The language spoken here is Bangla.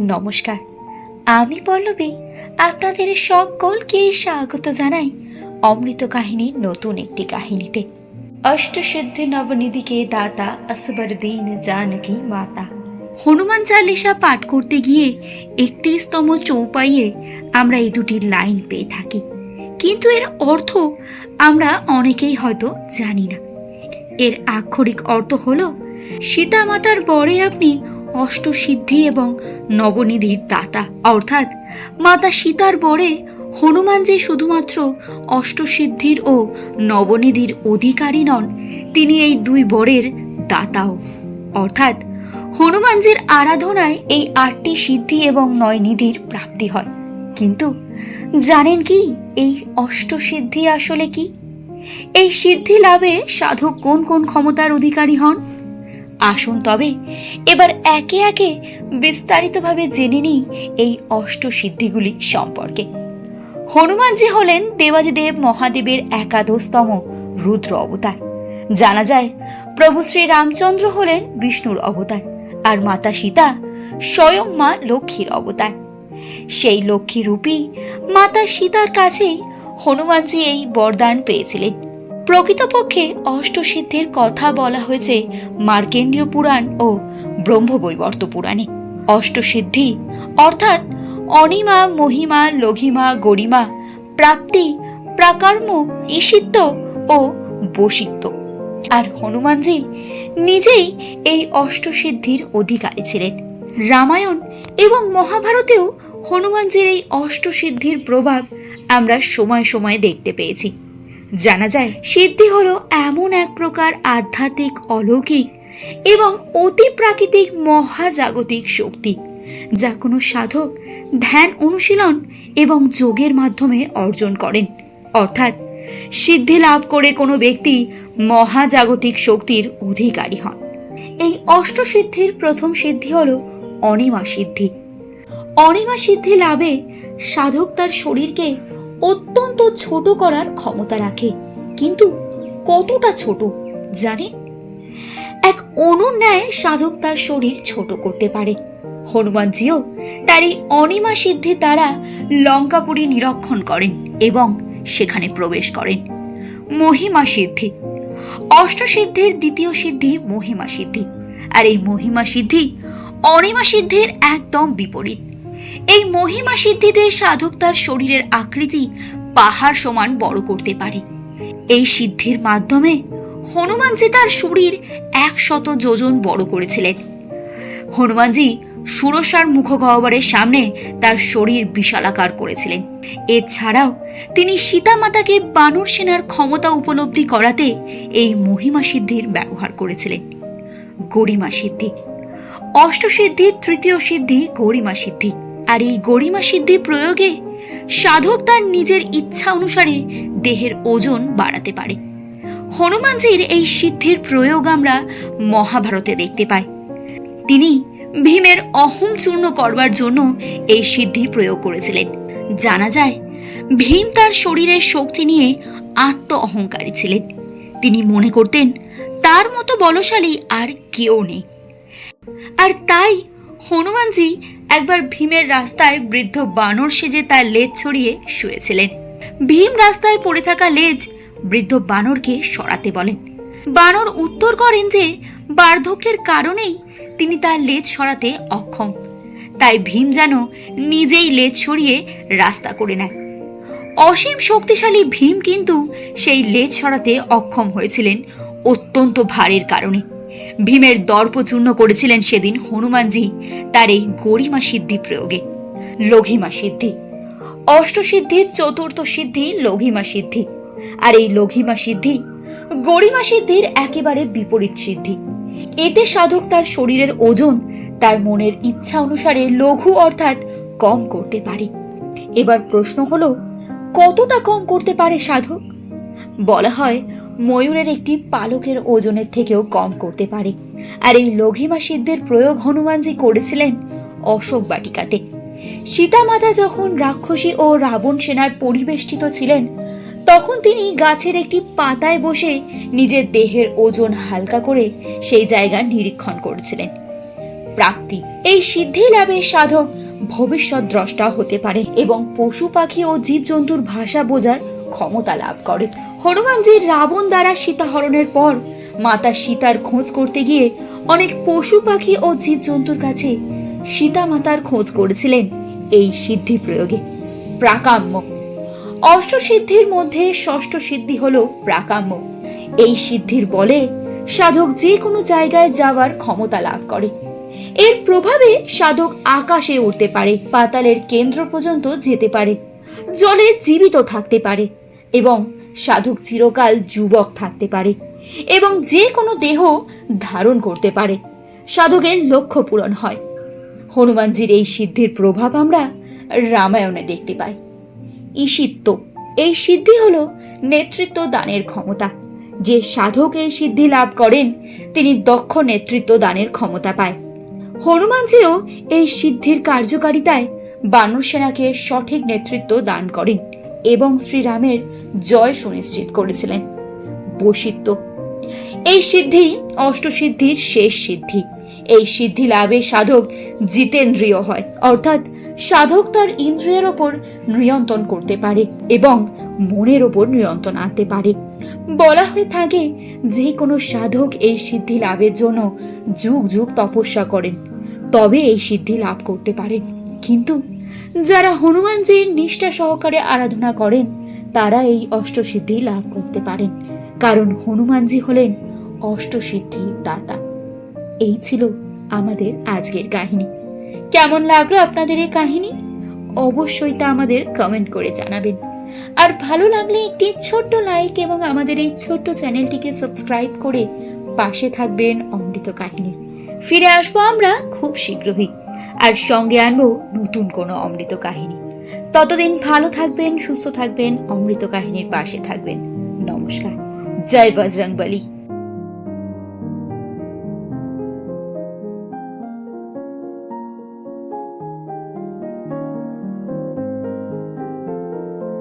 নমস্কার। আমি পল্লবী, আপনাদের সকলকে স্বাগত জানাই অমৃত কাহিনীর নতুন একটি কাহিনীতে। অষ্টসিদ্ধি নবনিধিকে দাতা আসবর দিন জানকী মাতা। হনুমান চালিসা পাঠ করতে গিয়ে একত্রিশতম চৌপাইয়ে আমরা এই দুটি লাইন পেয়ে থাকি। কিন্তু এর অর্থ আমরা অনেকেই হয়তো জানি না। এর আক্ষরিক অর্থ হলো সীতা মাতার বরে আপনি অষ্টসিদ্ধি এবং নবনিধির দাতা। অর্থাৎ মাতা সীতার বরে হনুমান যে শুধুমাত্র অষ্টসিদ্ধির ও নবনিধির অধিকারী নন, তিনি এই দুই বরের দাতাও। অর্থাৎ হনুমানজির আরাধনায় এই আটটি সিদ্ধি এবং নয় নিধির প্রাপ্তি হয়। কিন্তু জানেন কি, এই অষ্টসিদ্ধি আসলে কি? এই সিদ্ধি লাভে সাধক কোন কোন ক্ষমতার অধিকারী হন? আসুন তবে এবার একে একে বিস্তারিতভাবে জেনে নিই এই অষ্টসিদ্ধিগুলি সম্পর্কে। হনুমানজি হলেন দেবাদিদেব মহাদেবের একাদশতম রুদ্র অবতার। জানা যায়, প্রভু শ্রী রামচন্দ্র হলেন বিষ্ণুর অবতার আর মাতা সীতা স্বয়ং মা লক্ষ্মীর অবতার। সেই লক্ষ্মী রূপী মাতা সীতার কাছেই হনুমানজি এই বরদান পেয়েছিলেন। প্রকৃতপক্ষে অষ্টসিদ্ধির কথা বলা হয়েছে মার্কেন্ডীয় পুরাণ ও ব্রহ্মবৈবর্ত পুরাণে। অষ্টসিদ্ধি অর্থাৎ অনিমা, মহিমা, লঘিমা, গরিমা, প্রাপ্তি, প্রাকর্ম ঈশিত্ব ও বসিত্ব। আর হনুমানজি নিজেই এই অষ্টসিদ্ধির অধিকারী ছিলেন। রামায়ণ এবং মহাভারতেও হনুমানজির এই অষ্টসিদ্ধির প্রভাব আমরা সময় সময় দেখতে পেয়েছি। জানা যায়, সিদ্ধি হলো এমন এক প্রকার আধ্যাত্মিক অলৌকিক এবং অতি প্রাকৃতিক মহাজাগতিক শক্তি, যা কোনো সাধক ধ্যান অনুশীলন এবং যোগের মাধ্যমে অর্জন করেন। অর্থাৎ, সিদ্ধি লাভ করে কোনো ব্যক্তি মহাজাগতিক শক্তির অধিকারী হন। এই অষ্টসিদ্ধির প্রথম সিদ্ধি হল অনিমা সিদ্ধি। অনিমা সিদ্ধি লাভে সাধক তার শরীরকে অত্যন্ত ছোট করার ক্ষমতা রাখে। কিন্তু কতটা ছোট, জানেন? এক অনুন্যায় সাধক তার শরীর ছোট করতে পারে। হনুমানজিও তার এই অনিমা সিদ্ধির দ্বারা লঙ্কাপুরী নিরক্ষণ করেন এবং সেখানে প্রবেশ করেন। মহিমা সিদ্ধি। অষ্টসিদ্ধির দ্বিতীয় সিদ্ধি মহিমা সিদ্ধি। আর এই মহিমা সিদ্ধি অনিমা সিদ্ধির একদম বিপরীত। এই মহিমা সিদ্ধিতে সাধক তার শরীরের আকৃতি পাহাড় সমান বড় করতে পারে। এই সিদ্ধির মাধ্যমে হনুমানজি তার শরীর একশত যোজন বড় করেছিলেন। হনুমানজি সুরসার মুখগহ্বরের সামনে তার শরীর বিশালাকার করেছিলেন। এছাড়াও তিনি সীতা মাতাকে বানর সেনার ক্ষমতা উপলব্ধি করাতে এই মহিমা সিদ্ধির ব্যবহার করেছিলেন। গরিমা সিদ্ধি। অষ্টসিদ্ধির তৃতীয় সিদ্ধি, গরিমা সিদ্ধি। আর এই গরিমা সিদ্ধি প্রয়োগে সাধক তার নিজের ইচ্ছা অনুসারে দেহের ওজন বাড়াতে পারে। হনুমানজির এই সিদ্ধির প্রয়োগ আমরা মহাভারতে দেখতে পাই। তিনি ভীমের অহং চূর্ণ করবার জন্য এই সিদ্ধি প্রয়োগ করেছিলেন। জানা যায়, ভীম তার শরীরের শক্তি নিয়ে আত্ম অহংকারী ছিলেন। তিনি মনে করতেন, তার মতো বলশালী আর কেউ নেই। আর তাই হনুমানজি একবার ভীমের রাস্তায় বৃদ্ধ বানর সেজে তার লেজ ছড়িয়ে শুয়েছিলেন। ভীম রাস্তায় পড়ে থাকা লেজ বৃদ্ধ বানরকে সরাতে বলেন বানর উত্তর করেন যে, বার্ধক্যের কারণেই তিনি তার লেজ সরাতে অক্ষম। তাই ভীম যেন নিজেই লেজ সরিয়ে রাস্তা করে নেয়। অসীম শক্তিশালী ভীম কিন্তু সেই লেজ সরাতে অক্ষম হয়েছিলেন অত্যন্ত ভারের কারণে। ভীমের দর্পচূর্ণ করেছিলেন সেদিন হনুমানজি তার এই গরিমা সিদ্ধি প্রয়োগে। লঘিমা সিদ্ধি। অষ্টসিদ্ধির চতুর্থ সিদ্ধি লঘিমা সিদ্ধি। আর এই লঘিমা সিদ্ধি গরিমা সিদ্ধির একেবারে বিপরীত সিদ্ধি। এতে সাধক তার শরীরের ওজন, তার মনের ইচ্ছা অনুসারে লঘু অর্থাৎ কম করতে পারে। এবার প্রশ্ন হলো, কতটা কম করতে পারে সাধক? বলা হয় ময়ূরের একটি পালকের ওজনের থেকেও কম করতে পারে। আর এই লঘিমা সিদ্ধের প্রয়োগ হনুমানজি করেছিলেন, অশোক বাটিকাতে। সীতামাতা যখন রাক্ষসী ও রাবণ সেনার পরিবেষ্টিত ছিলেন, তখন তিনি গাছের একটি পাতায় বসে নিজের দেহের ওজন হালকা করে সেই জায়গা নিরীক্ষণ করেছিলেন। প্রাপ্তি। এই সিদ্ধি লাভে সাধক ভবিষ্যৎ দ্রষ্টা হতে পারে এবং পশু পাখি ও জীবজন্তুর ভাষা বোঝার ক্ষমতা লাভ করে হনুমানজির রাবণ দ্বারা সীতাহরণের পর মাতা সীতার খোঁজ করতে গিয়ে অনেক পশু পাখি ও জীবজন্তুর কাছে সীতা মাতার খোঁজ করেছিলেন এই সিদ্ধি প্রয়োগে। প্রাকাম্য। অষ্টসিদ্ধির মধ্যে ষষ্ঠ সিদ্ধি হল প্রাকাম্য। এই সিদ্ধির বলে সাধক যে কোনো জায়গায় যাওয়ার ক্ষমতা লাভ করে। এর প্রভাবে সাধক আকাশে উঠতে পারে, পাতালের কেন্দ্র পর্যন্ত যেতে পারে, জলে জীবিত থাকতে পারে। এবং সাধক চিরকাল যুবক থাকতে পারে এবং যে কোনো দেহ ধারণ করতে পারে। সাধকের লক্ষ্য পূরণ হয়। হনুমানজির এই সিদ্ধির প্রভাব আমরা রামায়ণে দেখতে পাই। ঈশিত্ব এই সিদ্ধি হল নেতৃত্ব দানের ক্ষমতা। যে সাধক এই সিদ্ধি লাভ করেন, তিনি দক্ষ নেতৃত্ব দানের ক্ষমতা পায়। হনুমানজিও এই সিদ্ধির কার্যকারিতায় বানর সেনাকে সঠিক নেতৃত্ব দান করেন এবং শ্রীরামের জয় সুনিশ্চিত করেছিলেন। বশিত্ব এই সিদ্ধি অষ্টসিদ্ধির শেষ সিদ্ধি। এই সিদ্ধি লাভে সাধক জিতেন্দ্রিয় হয়, অর্থাৎ সাধক তার ইন্দ্রিয়ের ওপর নিয়ন্ত্রণ করতে পারে এবং মনের ওপর নিয়ন্ত্রণ আনতে পারে। বলা হয়ে থাকে যে কোনো সাধক এই সিদ্ধি লাভের জন্য যুগ যুগ তপস্যা করেন, তবে এই সিদ্ধি লাভ করতে পারে। কিন্তু যারা হনুমানজির নিষ্ঠা সহকারে আরাধনা করেন তারা এই অষ্টসিদ্ধি লাভ করতে পারেন, কারণ হনুমানজি হলেন অষ্টসিদ্ধির দাতা। এই ছিল আমাদের আজকের কাহিনী। কেমন লাগল আপনাদের এই কাহিনী? অবশ্যই তা আমাদের কমেন্ট করে জানাবেন। আর ভালো লাগলে একটি ছোট্ট লাইক এবং আমাদের এই ছোট্ট চ্যানেলটিকে সাবস্ক্রাইব করে পাশে থাকবেন অমৃত কাহিনী। ফিরে আসব আমরা খুব শীঘ্রই। আর সঙ্গে আনব নতুন কোনো অমৃত কাহিনী। ততদিন ভালো থাকবেন সুস্থ থাকবেন অমৃত কাহিনীর পাশে থাকবেন। নমস্কার। জয় বজরংবলী।